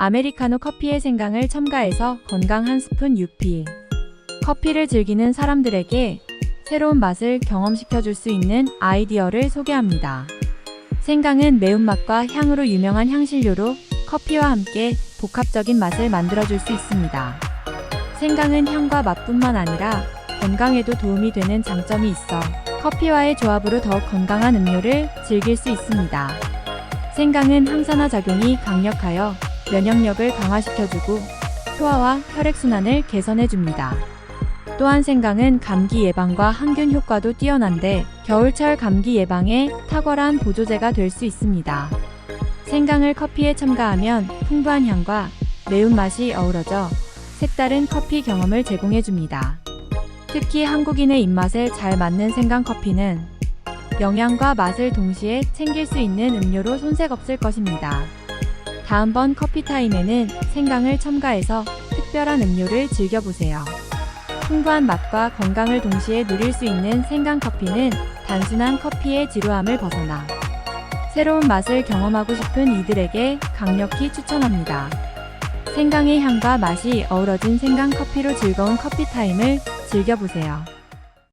아메리카노 커피에 생강을 첨가해서 건강 한 스푼 유피. 커피를 즐기는 사람들에게 새로운 맛을 경험시켜 줄 수 있는 아이디어를 소개합니다. 생강은 매운맛과 향으로 유명한 향신료로 커피와 함께 복합적인 맛을 만들어 줄 수 있습니다. 생강은 향과 맛뿐만 아니라 건강에도 도움이 되는 장점이 있어 커피와의 조합으로 더욱 건강한 음료를 즐길 수 있습니다. 생강은 항산화 작용이 강력하여 면역력을 강화시켜주고 소화와 혈액순환을 개선해줍니다. 또한 생강은 감기 예방과 항균 효과도 뛰어난데 겨울철 감기 예방에 탁월한 보조제가 될 수 있습니다. 생강을 커피에 첨가하면 풍부한 향과 매운맛이 어우러져 색다른 커피 경험을 제공해줍니다. 특히 한국인의 입맛에 잘 맞는 생강 커피는 영양과 맛을 동시에 챙길 수 있는 음료로 손색 없을 것입니다. 다음번 커피 타임에는 생강을 첨가해서 특별한 음료를 즐겨보세요. 풍부한 맛과 건강을 동시에 누릴 수 있는 생강 커피는 단순한 커피의 지루함을 벗어나 새로운 맛을 경험하고 싶은 이들에게 강력히 추천합니다. 생강의 향과 맛이 어우러진 생강 커피로 즐거운 커피 타임을 즐겨보세요.